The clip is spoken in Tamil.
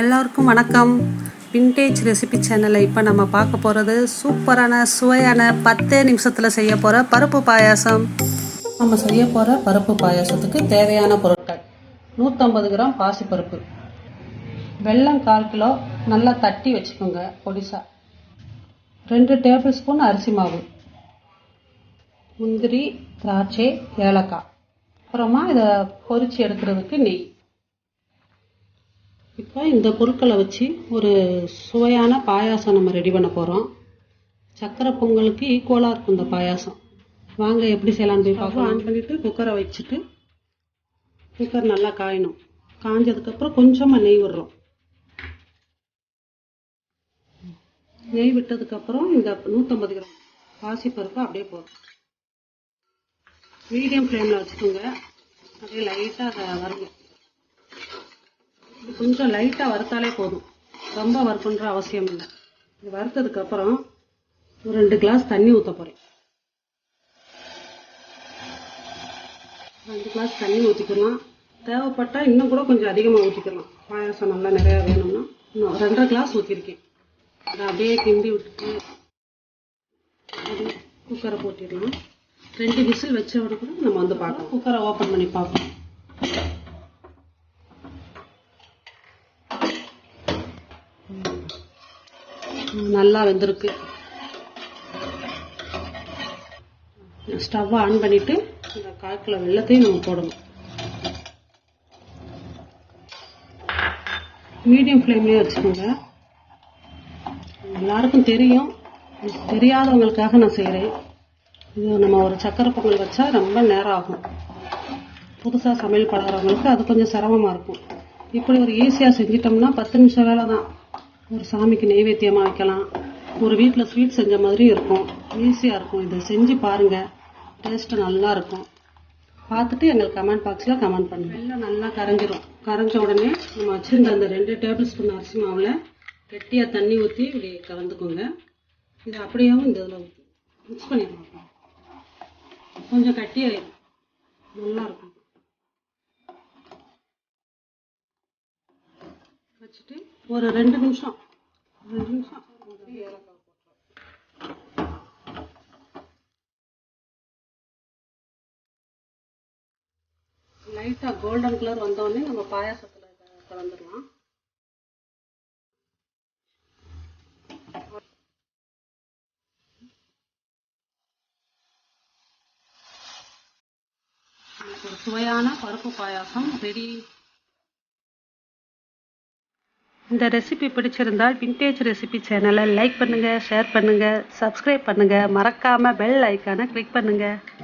எல்லோருக்கும் வணக்கம். விண்டேஜ் ரெசிபி சேனலில் இப்போ நம்ம பார்க்க போகிறது சூப்பரான சுவையான பத்தே நிமிஷத்தில் செய்ய போகிற பருப்பு பாயாசம். நம்ம செய்ய போகிற பருப்பு பாயாசத்துக்கு தேவையான பொருட்கள். நூற்றம்பது கிராம் பாசிப்பருப்பு. வெல்லம் கால் கிலோ நல்லா தட்டி வச்சுக்கோங்க பொடிசா. ரெண்டு டேபிள் ஸ்பூன் அரிசி மாவு. முந்திரி திராட்சை ஏலக்காய். அப்புறமா இதை பொரித்து எடுக்கிறதுக்கு நெய். இப்போ இந்த பொருட்களை வச்சு ஒரு சுவையான பாயாசம் நம்ம ரெடி பண்ண போகிறோம் சக்கரை பொங்கலுக்கு ஈக்குவலாக இருக்கும் இந்த பாயாசம். வாங்க எப்படி செய்யலாம்னு போய் பார்க்கலாம். ஆன் பண்ணிவிட்டு குக்கரை வச்சுட்டு குக்கர் நல்லா காயணும். காஞ்சதுக்கப்புறம் கொஞ்சமாக நெய் விடுறோம். நெய் விட்டதுக்கப்புறம் இந்த நூற்றம்பது கிராம் பாசிப்பருப்பு அப்படியே போதும். மீடியம் ஃப்ளேமில் வச்சுக்கோங்க. அப்படியே லைட்டாக அதை வருங்க இது கொஞ்சம் லைட்டாக வறுத்தாலே போதும். ரொம்ப வறுக்கணுன்ற அவசியம் இல்லை. இது வறுத்ததுக்கப்புறம் ஒரு ரெண்டு கிளாஸ் தண்ணி ஊற்ற போகிறேன் ரெண்டு கிளாஸ் தண்ணி ஊற்றிக்கலாம் தேவைப்பட்டால் இன்னும் கூட கொஞ்சம் அதிகமாக ஊற்றிக்கலாம் பாயாசம் நல்லா நிறையா வேணும்னா. இன்னும் ரெண்டரை கிளாஸ் ஊற்றிருக்கேன் அதை அப்படியே கிண்டி விட்டுட்டு குக்கரை போட்டிடலாம். ரெண்டு விசில் வச்ச உடனே கூட நம்ம வந்து பார்க்கலாம். குக்கரை ஓப்பன் பண்ணி பார்ப்போம். நல்லா வெந்திருக்கு. ஸ்டவ்வை ஆன் பண்ணிட்டு இந்த கால் வெள்ளத்தையும் நம்ம போடணும். மீடியம் ஃப்ளேம்லேயே வச்சுக்கோங்க. எல்லாருக்கும் தெரியும். தெரியாதவங்களுக்காக நான் செய்கிறேன் இது நம்ம ஒரு சக்கரை பொங்கல் வச்சா ரொம்ப நேரம் ஆகும். புதுசாக சமையல் பழகிறவங்களுக்கு அது கொஞ்சம் சிரமமாக இருக்கும். இப்படி ஒரு ஈஸியாக செஞ்சிட்டோம்னா பத்து நிமிஷம் வேலை தான் ஒரு சாமிக்கு நெய்வேத்தியமாக வைக்கலாம். ஒரு வீட்டில் ஸ்வீட் செஞ்ச மாதிரி இருக்கும். ஈஸியாக இருக்கும். இதை செஞ்சு பாருங்கள் டேஸ்ட்டு நல்லா இருக்கும். பார்த்துட்டு எங்களுக்கு கமெண்ட் பாக்ஸில் கமெண்ட் பண்ணுங்கள் வெள்ளம் நல்லா கரைஞ்சிரும். கரைஞ்ச உடனே நம்ம வச்சுருந்த அந்த ரெண்டு டேபிள் ஸ்பூன் அரிசி மாவில் கெட்டியாக தண்ணி ஊற்றி இப்படி கலந்துக்கோங்க. இது அப்படியேவும் இந்த இதில் மிக்ஸ் பண்ணி கொஞ்சம் கட்டியாயிடும் நல்லா வச்சுட்டு ஒரு ரெண்டு நிமிஷம். ரெண்டு நிமிஷம். ஏலக்காய் லைட்டாக கோல்டன் கலர் வந்தோடனே நம்ம பாயாசத்தில் கலந்துடலாம். ஒரு சுவையான பருப்பு பாயாசம் ரெடி இந்த ரெசிபி பிடிச்சிருந்தால் விண்டேஜ் ரெசிபி சேனலை லைக் பண்ணுங்கள் ஷேர் பண்ணுங்கள் சப்ஸ்கிரைப் பண்ணுங்கள் மறக்காமல் பெல் ஐக்கானை கிளிக் பண்ணுங்கள்